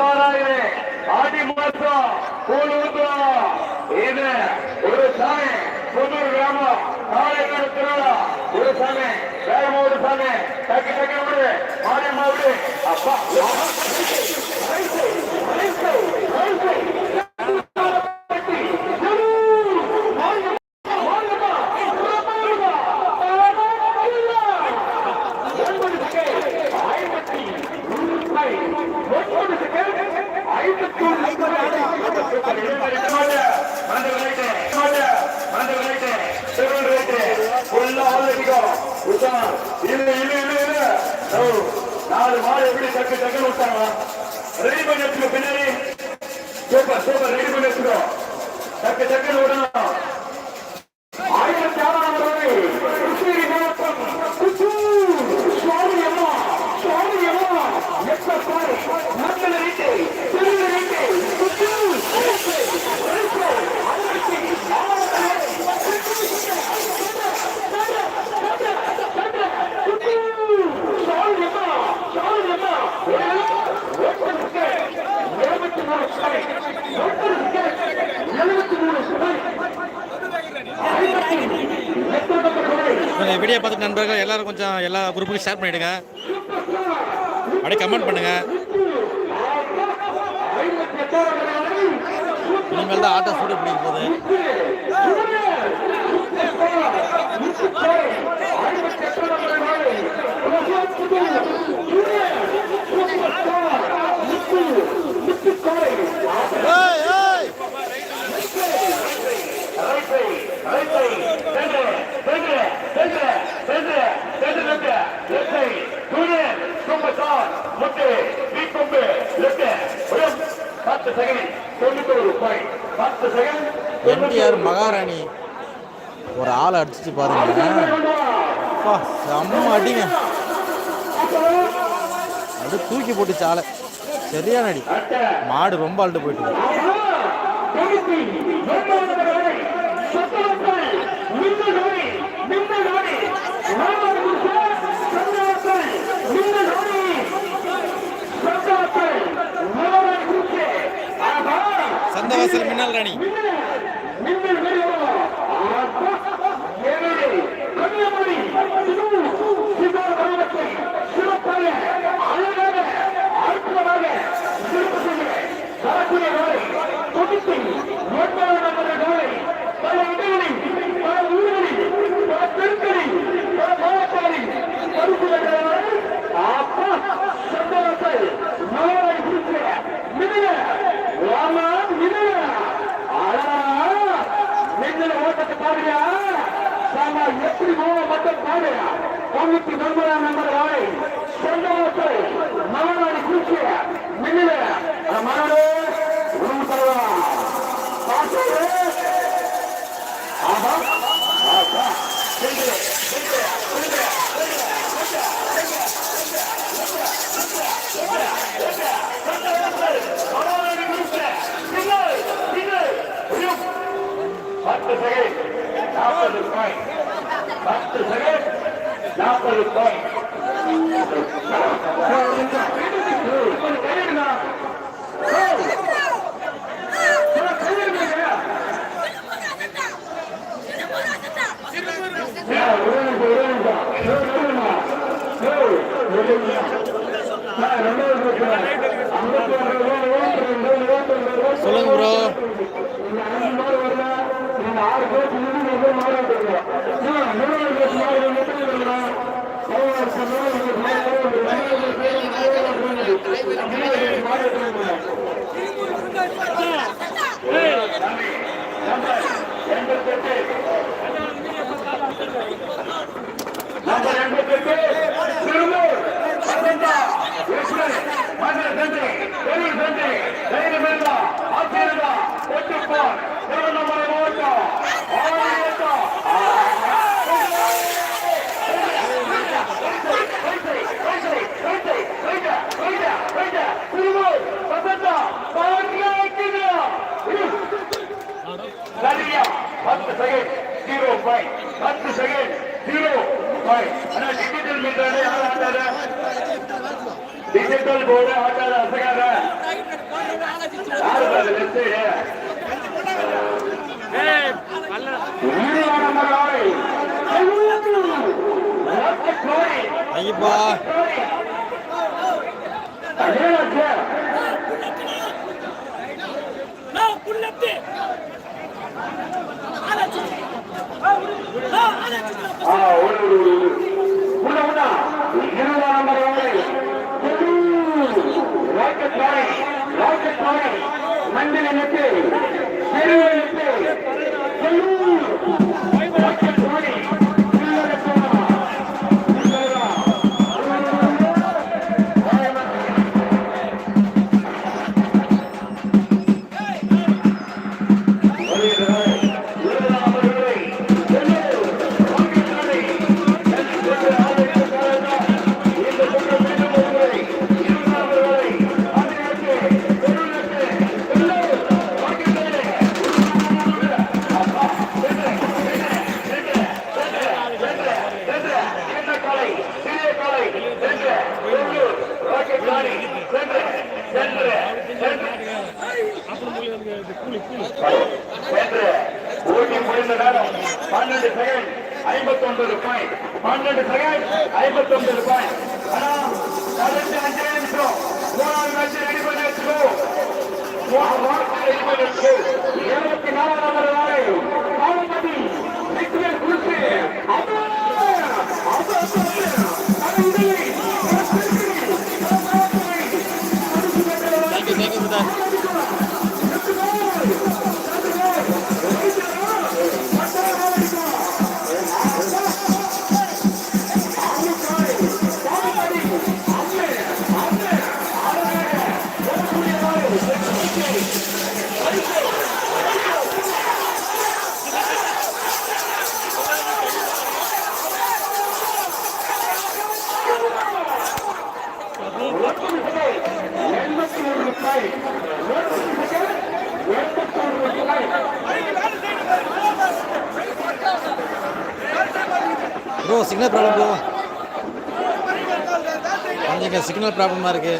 உஷாராயிரு ஆடி மாசம் கூழ் ஊத்துறோம் இது ஒரு சாமி புதூர் கிராமம் காலையில் திருவிழா. ஒரு சாமி வேகமா ஒரு சாமி. டக்கு டக்கு விடு மாரியம்மா விடு அப்பா நாலு மாடு எப்படி டக்கு டக்குன்னு விட்டாங்க ரெடி பண்ணி வச்சுக்கோ பின்னாடி. சூப்பர் சூப்பர் ரெடி பண்ணி வச்சுக்கோ. டக்கு டக்குன்னு விடணும். வீடியோ பார்த்துட்டு நண்பர்கள் எல்லாரும் கொஞ்சம் எல்லா குரூப்புக்கும் ஷேர் பண்ணிவிடுங்க அப்படியே கமெண்ட் பண்ணுங்கள் இனிமேல் தான் ஆட்டோ சூடு பிடிக்க போகுது? Hey, hey! பத்து செகண்ட் தொண்ணூத்தொரு பாயிண்ட் பத்து செகண்ட் என்டிஆர் மகாராணி. ஒரு ஆளை அடிச்சு பாருங்க. அப்பா, செம்ம அடிங்க. அது தூக்கி போட்டுச்சு ஆளை. சரியான அடி. மாடு ரொம்ப அழுட்டு போயிட்டு இருக்கு. மின்னல் ராணி ஓட்டத்தை பாருங்க சாமா எப்படி போக மட்டும் பாரு தொண்ணூத்தி ஒன்பதாம் நம்பர் வாழை சொந்தமத்தை மலநாடு குறிச்சி மின்னில மலடு உணவு தருவான் பார்த்து ஆஹா ஆஹா சென்று சென்று சென்று பத்து செகண்ட் நாற்பது ரூபாய் பத்து செகண்ட் நாற்பது ரூபாய் சொல்லுங்க ப்ரோ நம்பர் பாயிண்ட் ஆனா டிஜிட்டல் மீட்டர் யாரும் ஆட்டாத டிஜிட்டல் போர்டு ஆட்டாத அசையாத ஐயப்பா மண்டலனுக்கு திருவள்ளுக்கு சென்று ஓட்டி முடிந்த நேரம் பன்னெண்டு செகண்ட் ஐம்பத்தி ஒன்பது பாயிண்ட் பன்னெண்டு செகண்ட் ஐம்பத்தி ஒன்பது பாயிண்ட் ஆனா கடைசி அஞ்சு நிமிஷம் மூணாவது மேட்ச் ரெடி பண்ணி வச்சுக்கோ ரெடி பண்ணி வச்சுக்கோ இருபத்தி நாலாம் நம்பர் வரை ப்ரோ சிக்னல் ப்ராப்ளம் ப்ரோ. கொஞ்சம் சிக்னல் ப்ராப்ளமாக இருக்கு.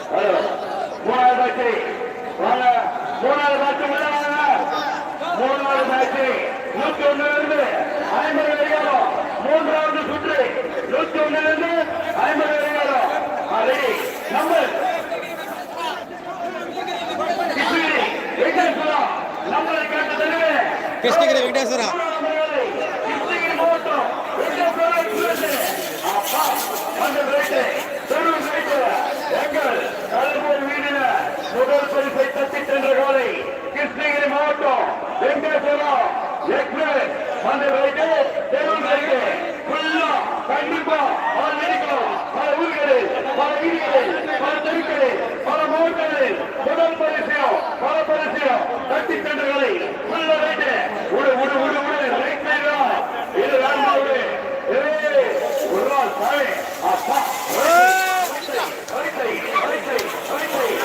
மூன்றாவது சுற்று நூத்தி ஒண்ணுல ஐம்பது நம்பர் கிருஷ்ணகிரி வெங்கடேஸ்வரா கிருஷ்ணகிரி மாவட்டம் அப்பா அந்த ரேட்டு தெரு ரேட்டு எங்கள் கல்வூர் வீதியில முதல் பரிசை தட்டி சென்ற காலை கிருஷ்ணகிரி மாவட்டம் வெங்கடேஸ்வரா எக்ஸ்பிரஸ் அந்த ரேட்டு தெரு ரேட்டு ஃபுல்லா கண்டிப்பா பல நெருக்கம் பல ஊர்களில் பல வீதிகளில் பல தெருக்களில் பல மாவட்டங்களில் முதல் பரிசையும் பல பரிசையும் தட்டி சென்ற காலை ஃபுல்லா ரேட்டு உடு உடு உடு உடு ரைட் சைடா இது வேண்டாம் விடு ஏய் ஒரு நாள் சாமி அப்பா right side right side right side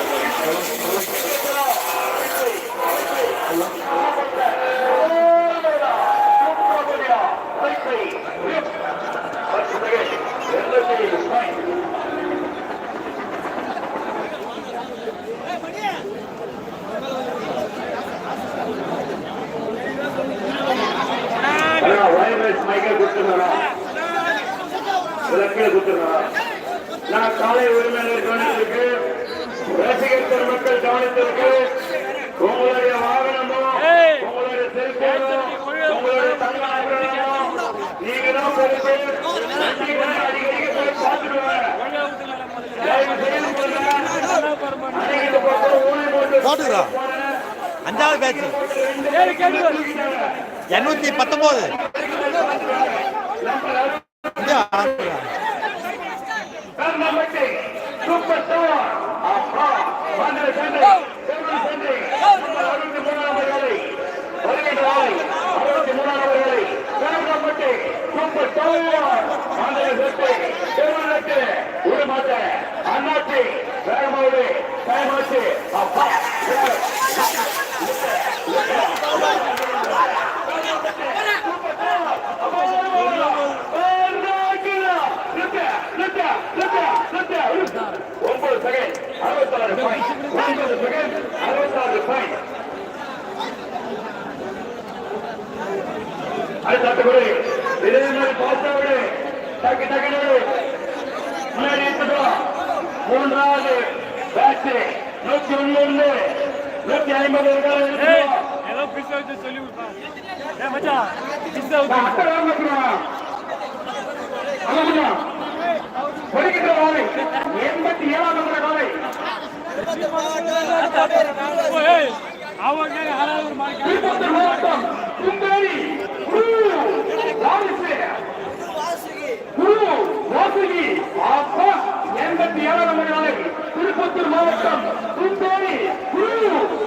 virus மைக்கேல் கொடுத்துருந்தா விளக்கில் கொடுத்துருந்தா நான் காலை உரிமையாளர் கவனித்திருக்கு ரசிகர் பெருமக்கள் கவனித்திருக்கு உங்களுடைய வாகனமும் உங்களுடைய செல்போனும் உங்களுடைய தங்க ஆபரணமும் நீங்க தான் பொறுப்பு நீங்க அடிக்கடி போய் பார்த்துடுவேன் தயவு செய்து சொல்லுங்க அன்னைக்கு பக்கம் ஊழல் போட்டு போட்டுக்கிறா அஞ்சாவது பேட்ச் எண்ணூற்றி பத்தொம்போது கர்நாடகத்தை சூப்பர் ஸ்டார் அப்பா மந்திர சண்டை செல்வன் சண்டை அறுபத்தி மூணாம் வேலை வருகின்ற நாளை அறுபத்தி மூணாம் வேலை கர்நாடகத்தை சூப்பர் ஸ்டார் அஞ்சாவது சண்டை செல்வனுக்கு பத்தொன்பது அண்ணாச்சி வேகமாவது டைமாச்சு அப்பா. ஐம்பத்தாறு பாயிண்ட் ஐம்பது செகண்ட் அறுபத்தாறு பாயிண்ட் அடுத்தபடி இதே மாதிரி பாஸ்டாவோடு டக்கு டக்குனு முன்னாடி எடுத்துட்டோம் மூன்றாவது பேட்ச் நூத்தி ஒன்னு நூத்தி ஐம்பது ஏதோ பிஸ் ஆகுது சொல்லி கொடுப்பான் மச்சா பிஸ் ஆகுது அப்படி வாங்க முடிக்கிற வாழை எண்பத்தி ஏழாம் நம்பர் வாழை எண்பத்தி ஏழாம் திருப்பத்தூர் மாவட்டம். சுந்தரி குரு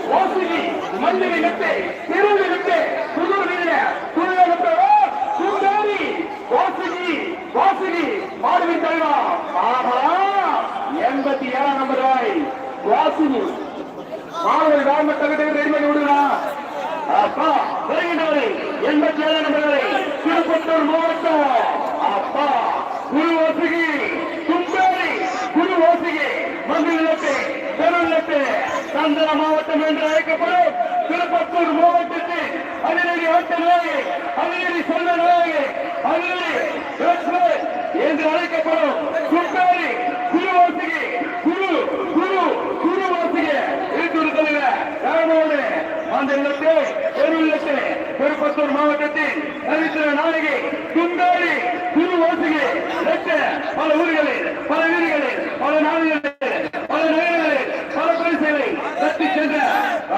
வாசுகி மஞ்சளி நட்டு திருவி நட்டு புது வீர துணை நட்டு சுந்தரி வாசுகி வாசுகி மாடுவி தலைவா ஆஹா எண்பத்தி ஏழாம் நம்பர் வாசினி. வாசுகி மாணவர் கவர்மெண்ட் தகுதிக்கு ரெடி பண்ணி விடுங்களா அப்பா வருகின்றவரை எண்பத்தி ஏழு நம்பர்களை திருப்பத்தூர் மாவட்டம். அப்பா குரு ஓசுகி கும்பேரி குரு ஓசுகி மந்திரத்து பெருநட்டு சந்திர மாவட்டம் என்று அழைக்கப்படும் திருப்பத்தூர் மாவட்டத்தில் அதிரடி ஓட்ட நாயகி அதிரடி சொல்ல நாயகி அதிரடி என்று அழைக்கப்படும் கும்பேரி குரு ஓசுகி குரு குரு குரு ஓசுகி இருக்கிறது ராமோடு அந்த இல்லத்தை ஒரு இல்லத்தை திருப்பத்தூர் மாவட்டத்தில் நரித்திர நாயகி குந்தாரி குரு ஓசுகி லட்ச பல ஊர்களில் பல வீடுகளில் பல நாடுகளில் பல நகரங்களில் பல பரிசுகளை தட்டி சென்ற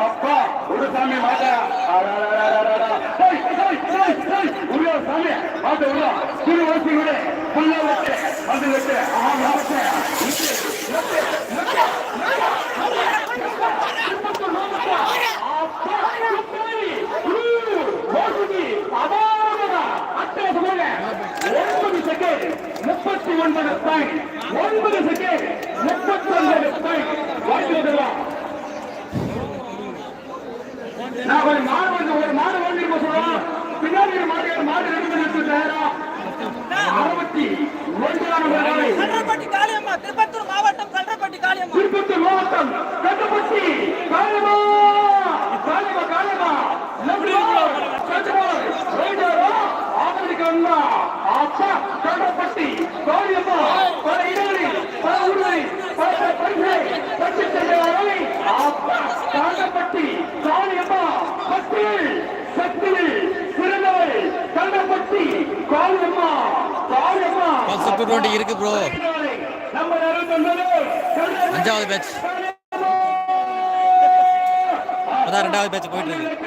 அப்பா ஒரு சாமி மாட்டா உள்ள சாமி மாட்ட உள்ள குரு ஓசுகியோட புள்ள லட்ச வந்து லட்ச ஆமா ஒன்பது பாயிண்ட் ஒன்பது செகண்ட் முப்பத்தி ஒன்பது பாயிண்ட் வாழ்த்துக்கலாம் நான் ஒரு மாடு வந்து ஒரு மாடு வந்து சொல்றோம் பின்னாடி ஒரு மாடு மாடு ரெண்டு எடுத்து தயாரா அறுபத்தி காளியம்மா திருப்பத்தூர் மாவட்டம் கன்றப்பட்டி காளியம்மா. திருப்பத்தூர் மாவட்டம் கட்டப்பட்டி காலமா காலமா காலமா ஆப்பிரிக்கா அப்பா கட்டப்பட்டி காளியம்மா பல இடங்களில் பல ஊர்களில் பல பரிசை பற்றி சென்றவரை அப்பா கட்டப்பட்டி காளியம்மா பட்டியில் சக்தியில் சிறந்தவள் Kandappatti Kaliyamma Kaliyamma pulse two twenty இருக்கு ப்ரோ அறுபத்தொன்பது அஞ்சாவது பேட்ச் அதான் ரெண்டாவது பேட்ச் போயிட்டு இருக்கு.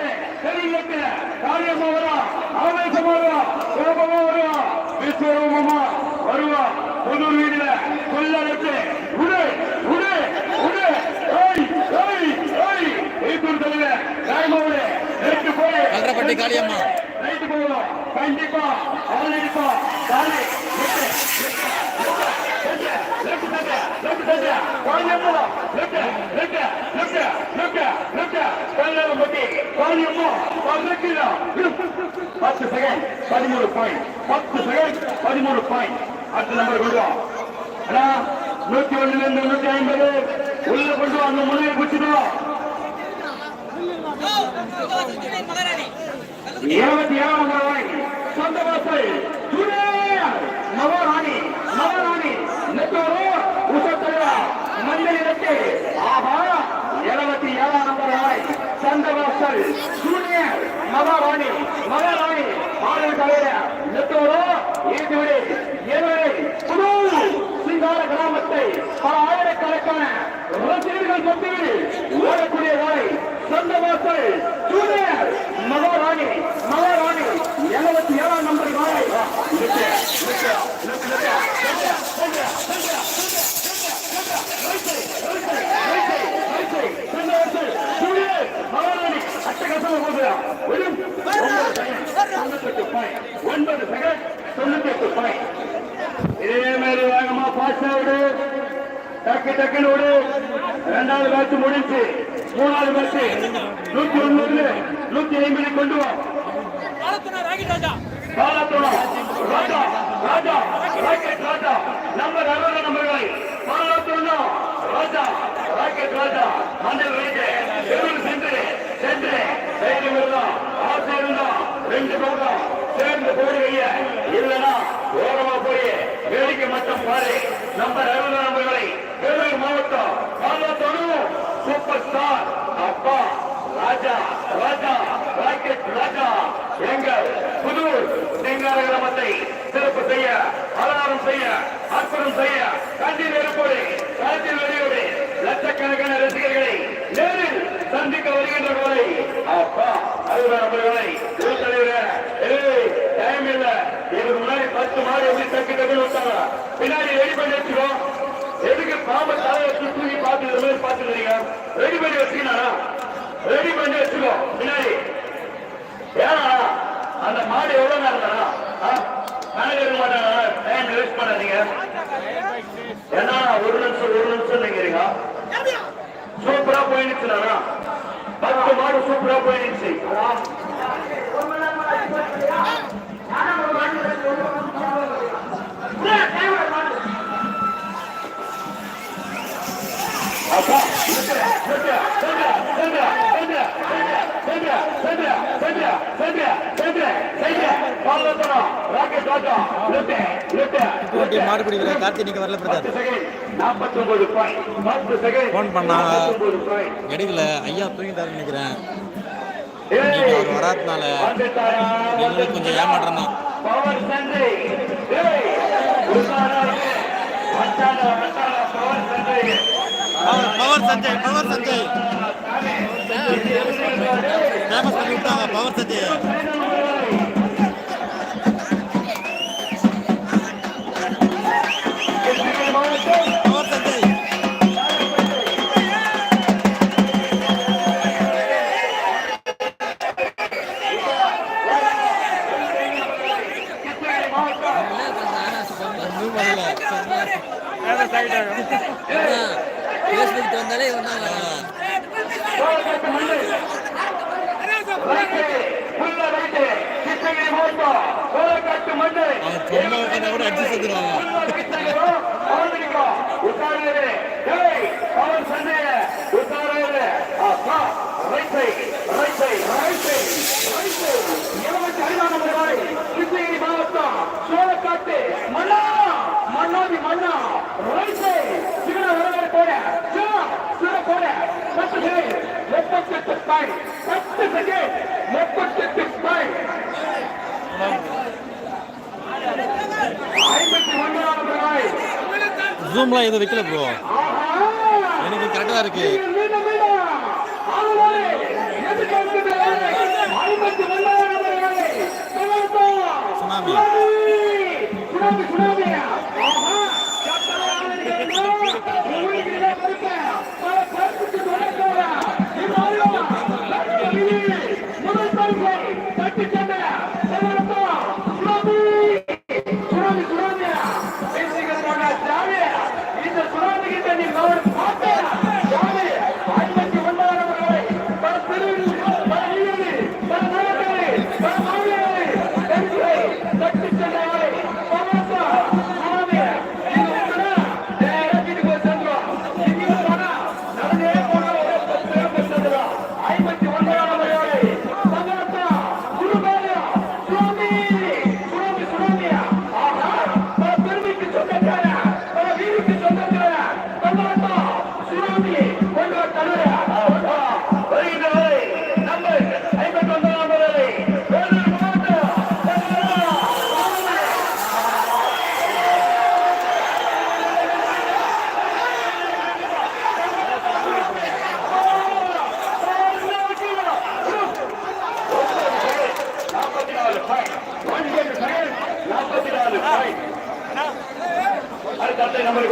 கல்றப்பட்டி காளியம்மா. கண்டிப்பா. அவளிப்பா காலை. பத்து செகண்ட் பதிமூணு பாயிண்ட் பத்து செகண்ட் பதிமூணு பாயிண்ட் அடுத்த நம்பர் கொண்டு வா. அண்ணா, நூத்தி ஒண்ணுல இருந்து நூத்தி ஐம்பது. உள்ள கொண்டு வா அந்த முனையை குச்சிடும் இருபத்தி ஏழாம் ரூபாய் சொந்த வாசல் நவராணி நவராணி நெட்டோரு உசத்தலைவா. மஞ்சள் இரட்டை ஆஹா இருபத்தி ஏழாம் நம்பர் ரூபாய் சொந்த வாசல் மகாராணி மகாராணி ஆடல் தலைவர் நெட்டோரு இதுவரை ஏழுவரை புது சிங்கார கிராமத்தை பல ஆயிரக்கணக்கான ரசிகர்கள் மத்தியில் ஓடக்கூடிய வாய் சொந்த வாசல் ஜூனியர் மகாராணி மகாராணி எழுபத்தி ஏழாம் நம்பர் வாய் ஒன்பது செகண்ட் தொண்ணூத்தி எட்டு பாயிண்ட் இதே மாதிரி வேகமா பாஸ் ஆகுது டக்கு டக்குன்னு விடு ரெண்டாவது பேட்ச் முடிஞ்சு. மூணாவது பேட்ச் நூத்தி ஒன்பதுல நூத்தி ஐம்பது கொண்டு வா. காலத்துனர் ராகி ராஜா ராஜா ராக்கெட் ராஜா. நம்பர் அறுபது நம்பர்களை காலத்தோடம் ராஜா ராக்கெட் ராஜா. அந்த வைத்து சென்று சென்று சேர்ந்து விடலாம் ஆசை இருந்தா ரெண்டு பக்கம் சேர்ந்து போடுவீங்க இல்லனா ஓரமா போய் வேடிக்கை மட்டும் பாரு. நம்பர் அறுபது நம்பர்களை வேலூர் மாவட்டம் பாலத்தோடு சூப்பர் ஸ்டார் அப்பா ராஜா ராஜா ராக்கெட் ராஜா. எங்கள் புதூர் சிங்கார கிராமத்தை சிறப்பு செய்ய அலாரம் செய்ய அற்புதம் செய்ய கண்டி நெருப்போடு களத்தில் வெளியோடு லட்சக்கணக்கான ரசிகர்கள் டைம் இல்ல. எனக்கு முன்னாடி பத்து மாடு எப்படி டக்கு டக்குன்னு வந்தாங்க பின்னாடி ரெடி பண்ணி எதுக்கு பாம்பு தலையை சுற்றி பார்த்து பார்த்துருக்கீங்க ரெடி பண்ணி வச்சுக்கணும் கோட்டை மாடுபிடி வீரர் கார்த்தினிக்கு வரல பிரதார். ஃபோன் பண்ணா எடுக்கல ஐயா தூங்கிட்டாருன்னு நினைக்கிறேன். அவர் வராதனால எங்களுக்கு கொஞ்சம் ஏமாற்றம் தான் power Sanjay power Sanjay. Famous பண்ணி பவர் சஞ்சய். மண்ணாதி மண்ணா ரைட் சிவன வரவேற்பு போட சிவன போட பத்து செகண்ட் முப்பத்தெட்டு பாயிண்ட் பத்து செகண்ட் முப்பத்தெட்டு பாயிண்ட் ஐம்பத்தி ஒன்பதாவது ஜூம்லாம் எதுவும் வைக்கல ப்ரோ எனக்கு கரெக்டாக இருக்கு.